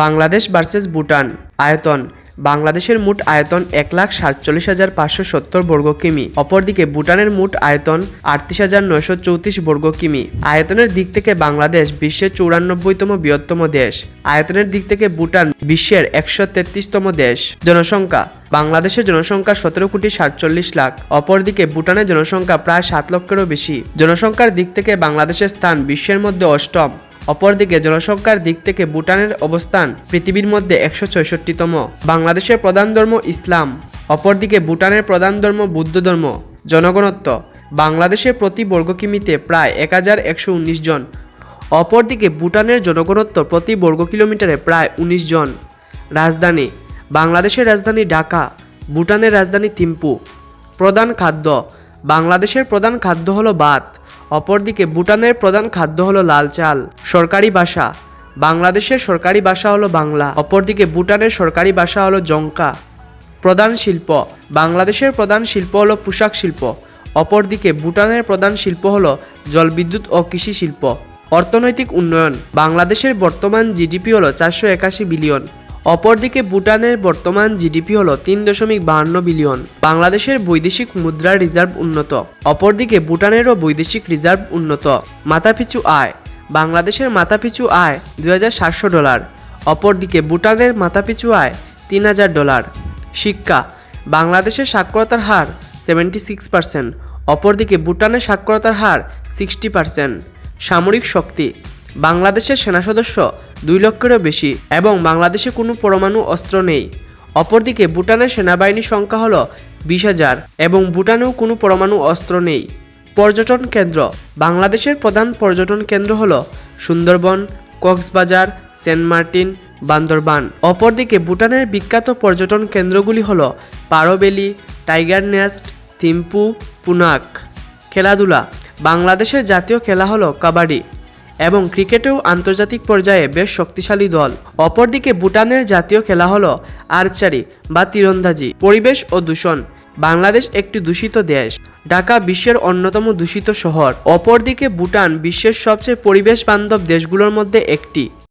Bangladesh versus Bhutan আয়তন। বাংলাদেশের মোট আয়তন এক লাখ সাতচল্লিশ হাজার পাঁচশো সত্তর বর্গ কিমি। অপরদিকে ভুটানের মোট আয়তন আটত্রিশ হাজার নয়শো চৌত্রিশ বর্গ কিমি। আয়তনের দিক থেকে বাংলাদেশ বিশ্বের চৌরানব্বইতম বৃহত্তম দেশ। আয়তনের দিক থেকে ভুটান বিশ্বের একশো তেত্রিশতম দেশ। জনসংখ্যা। বাংলাদেশের জনসংখ্যা সতেরো কোটি সাতচল্লিশ লাখ। অপরদিকে ভুটানের জনসংখ্যা প্রায় সাত লক্ষেরও বেশি। জনসংখ্যার দিক থেকে বাংলাদেশের স্থান বিশ্বের মধ্যে অষ্টম। অপরদিকে জনসংখ্যার দিক থেকে ভুটানের অবস্থান পৃথিবীর মধ্যে একশো ছয়ষট্টিতম, বাংলাদেশের প্রধান ধর্ম ইসলাম। অপরদিকে ভুটানের প্রধান ধর্ম বৌদ্ধ ধর্ম, জনগণত্ব। বাংলাদেশের প্রতি বর্গ কিমিতে প্রায় এক হাজার একশো উনিশ জন। অপরদিকে ভুটানের জনগণত্ব প্রতি বর্গ কিলোমিটারে প্রায় উনিশ জন। রাজধানী, বাংলাদেশের রাজধানী ঢাকা, ভুটানের রাজধানী থিম্পু। প্রধান খাদ্য, বাংলাদেশের প্রধান খাদ্য হলো ভাত। অপরদিকে ভুটানের প্রধান খাদ্য হলো লাল চাল, সরকারি ভাষা বাংলাদেশের সরকারি ভাষা হলো বাংলা, অপরদিকে ভুটানের সরকারি ভাষা হলো জঙ্কা প্রধান শিল্প, বাংলাদেশের প্রধান শিল্প হলো পোশাক শিল্প। অপরদিকে ভুটানের প্রধান শিল্প হলো জলবিদ্যুৎ ও কৃষি শিল্প। অর্থনৈতিক উন্নয়ন, বাংলাদেশের বর্তমান জিডিপি হলো চারশো একাশি বিলিয়ন। অপরদিকে ভুটানের বর্তমান জিডিপি হলো তিন দশমিক বাহান্ন বিলিয়ন। বাংলাদেশের বৈদেশিক মুদ্রা রিজার্ভ উন্নত। অপরদিকে ভুটানেরও বৈদেশিক রিজার্ভ উন্নত। মাথাপিছু আয়। বাংলাদেশের মাথাপিছু আয় দুই হাজার সাতশো ডলার। অপরদিকে ভুটানের মাথাপিছু আয় তিন হাজার ডলার। শিক্ষা। বাংলাদেশের সাক্ষরতার হার সেভেন্টি সিক্স পার্সেন্ট। অপরদিকে ভুটানের সাক্ষরতার হার সিক্সটি পার্সেন্ট। সামরিক শক্তি। বাংলাদেশের সেনা সদস্য দুই লক্ষেরও বেশি এবং বাংলাদেশে কোনো পরমাণু অস্ত্র নেই। অপরদিকে ভুটানের সেনাবাহিনীর সংখ্যা হলো বিশ হাজার এবং ভুটানেও কোনো পরমাণু অস্ত্র নেই। পর্যটন কেন্দ্র, বাংলাদেশের প্রধান পর্যটন কেন্দ্র হলো সুন্দরবন, কক্সবাজার, সেন্ট মার্টিন, বান্দরবান। অপরদিকে ভুটানের বিখ্যাত পর্যটন কেন্দ্রগুলি হলো পারোবেলি, টাইগার নেস্ট থিম্পু, পুনাক। খেলাধুলা, বাংলাদেশের জাতীয় খেলা হলো কাবাডি। এবং ক্রিকেটেও আন্তর্জাতিক পর্যায়ে বেশ শক্তিশালী দল। অপরদিকে ভুটানের জাতীয় খেলা হলো আর্চারি বা তীরন্দাজি, পরিবেশ ও দূষণ। বাংলাদেশ একটি দূষিত দেশ। ঢাকা বিশ্বের অন্যতম দূষিত শহর। অপরদিকে ভুটান বিশ্বের সবচেয়ে পরিবেশ বান্ধব দেশগুলোর মধ্যে একটি।